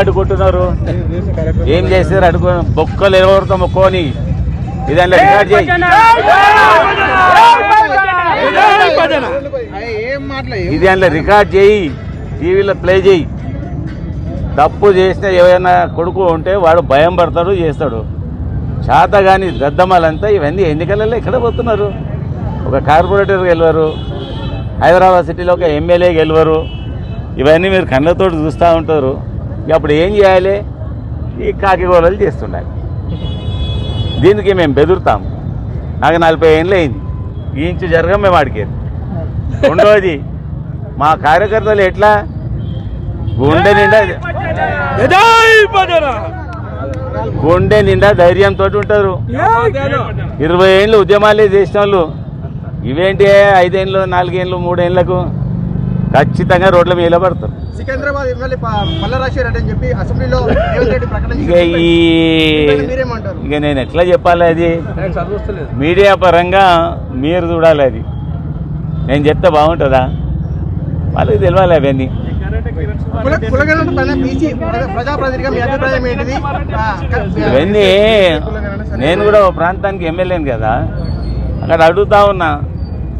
అడ్డుకుంటున్నారు ఏం చేశారు అడుగు బొక్కలు ఎవరితో మొక్కోని ఇదంతా రికార్డ్ చేయి. ఇది అందులో రికార్డ్ చేయి టీవీలో ప్లే చేయి. తప్పు చేసిన ఏమైనా కొడుకు ఉంటే వాడు భయం పడతాడు చేస్తాడు. చేత కానీ దద్దమ్మలంతా ఇవన్నీ ఎన్నికలలో ఎక్కడ పోతున్నారు. ఒక కార్పొరేటర్ గెలవరు హైదరాబాద్ సిటీలో ఒక ఎమ్మెల్యే గెలవరు. ఇవన్నీ మీరు కళ్ళతో చూస్తూ ఉంటారు. అప్పుడు ఏం చేయాలి? ఈ కాకిగోలలు చేస్తుండాలి దీనికి మేము బెదురుతాము నాకు నలభై ఏళ్ళు అయింది. ఈ ఇంచు జరగం మేము అడిగేది రెండోది మా కార్యకర్తలు ఎట్లా? గుండె నిండా గుండె నిండా ధైర్యంతో ఉంటారు. ఇరవై ఏళ్ళు ఉద్యమాలే చేసిన వాళ్ళు ఇవేంటి? ఐదేళ్ళు నాలుగేళ్ళు మూడేళ్ళకు ఖచ్చితంగా రోడ్ల మీద పడతారు సికింద్రాబాద్ ఎమ్మెల్యే పల్ల రాజశేఖర్ రెడ్డి అని చెప్పి అసెంబ్లీలో రేవంత్ రెడ్డి ప్రకటన ఇక. ఈ నేను ఎట్లా చెప్పాలి అది? మీడియా పరంగా మీరు చూడాలి అది. నేను చెప్తే బాగుంటుందా? వాళ్ళకి తెలియాలి అవన్నీ. ఇవన్నీ. నేను కూడా ఓ ప్రాంతానికి ఎమ్మెల్యేను కదా. అక్కడ అడుగుతా ఉన్నా.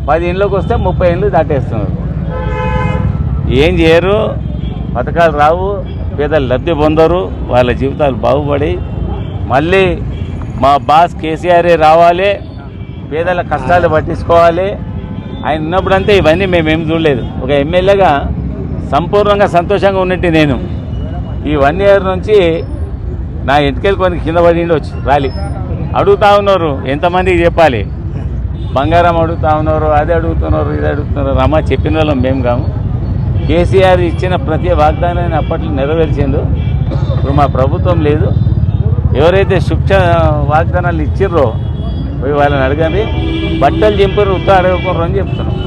పది ఇండ్లకు వస్తే ముప్పై ఇండ్లు దాటేస్తున్నారు. ఏం చేయరు పథకాలు రావు పేదలు లబ్ధి పొందరు వాళ్ళ జీవితాలు బాగుపడి మళ్ళీ మా బాస్ కేసీఆరే రావాలి పేదల కష్టాలు పట్టించుకోవాలి ఆయన ఉన్నప్పుడంతా ఇవన్నీ మేమేం చూడలేదు. ఒక ఎమ్మెల్యేగా సంపూర్ణంగా సంతోషంగా ఉన్నట్టు నేను. ఈ వన్ ఇయర్ నుంచి నా ఇంటికెళ్ళి కొన్ని కింద పడి ఉండొచ్చు రాలి అడుగుతా ఉన్నారు ఎంతమందికి చెప్పాలి? బంగారం అడుగుతా ఉన్నారు అది అడుగుతున్నారు ఇది అడుగుతున్నారు రమ్మ చెప్పిన వాళ్ళం మేము కాము. కేసీఆర్ ఇచ్చిన ప్రతి వాగ్దానాన్ని అప్పట్లో నెరవేర్చిండు. ఇప్పుడు మా ప్రభుత్వం లేదు. ఎవరైతే శుక్ష వాగ్దానాలు ఇచ్చిర్రో పోయి వాళ్ళని అడగండి. బట్టలు చింపరు ఉత్తా అని చెప్తున్నాం.